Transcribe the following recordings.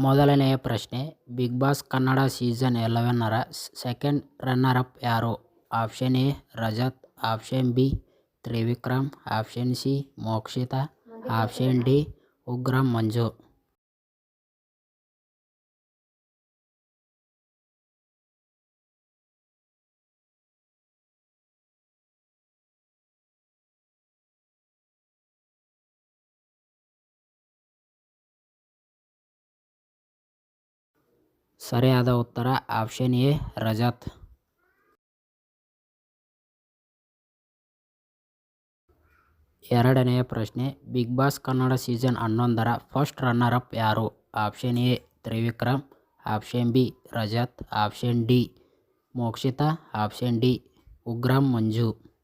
ಮೊದಲನೆಯ ಪ್ರಶ್ನೆ Bigg Boss Kannada season ಎಲೆವೆನ್ನರ ಸೆಕೆಂಡ್ ರನ್ನರ್ ಅಪ್ ಯಾರು option A Rajat option B Trivikram option C Mokshitha option D Ugram Manju ಸರಿಯಾದ ಉತ್ತರ option A, Rajat. ಎರಡನೆಯ ಪ್ರಶ್ನೆ, ಬಿಗ್ ಬಾಸ್ ಕನ್ನಡ ಸೀಸನ್ ಹನ್ನೊಂದರ ಫಸ್ಟ್ ರನ್ನರ್ ಅಪ್ ಯಾರು? Option A, Trivikram. Option B, Rajat. Option D, Mokshitha. Option D, Ugram Manju.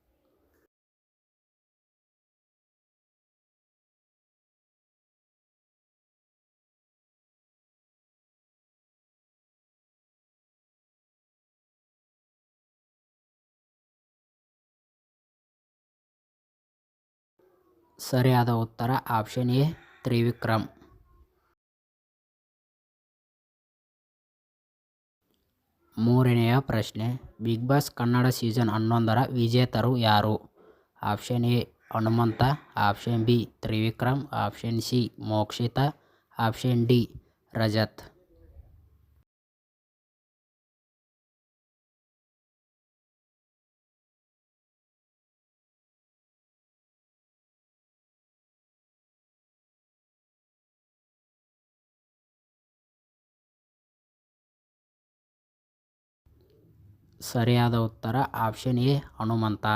ಸರಿಯಾದ ಉತ್ತರ option A, Trivikram. ಮೂರನೆಯ ಪ್ರಶ್ನೆ, ಬಿಗ್ ಬಾಸ್ ಕನ್ನಡ ಸೀಸನ್ ಹನ್ನೊಂದರ ವಿಜೇತರು ಯಾರು? Option A, Hanumantha, option B, Trivikram, option C, Mokshitha, option D, Rajat. ಸರಿಯಾದ ಉತ್ತರ ಆಪ್ಷನ್ ಎ ಹನುಮಂತ.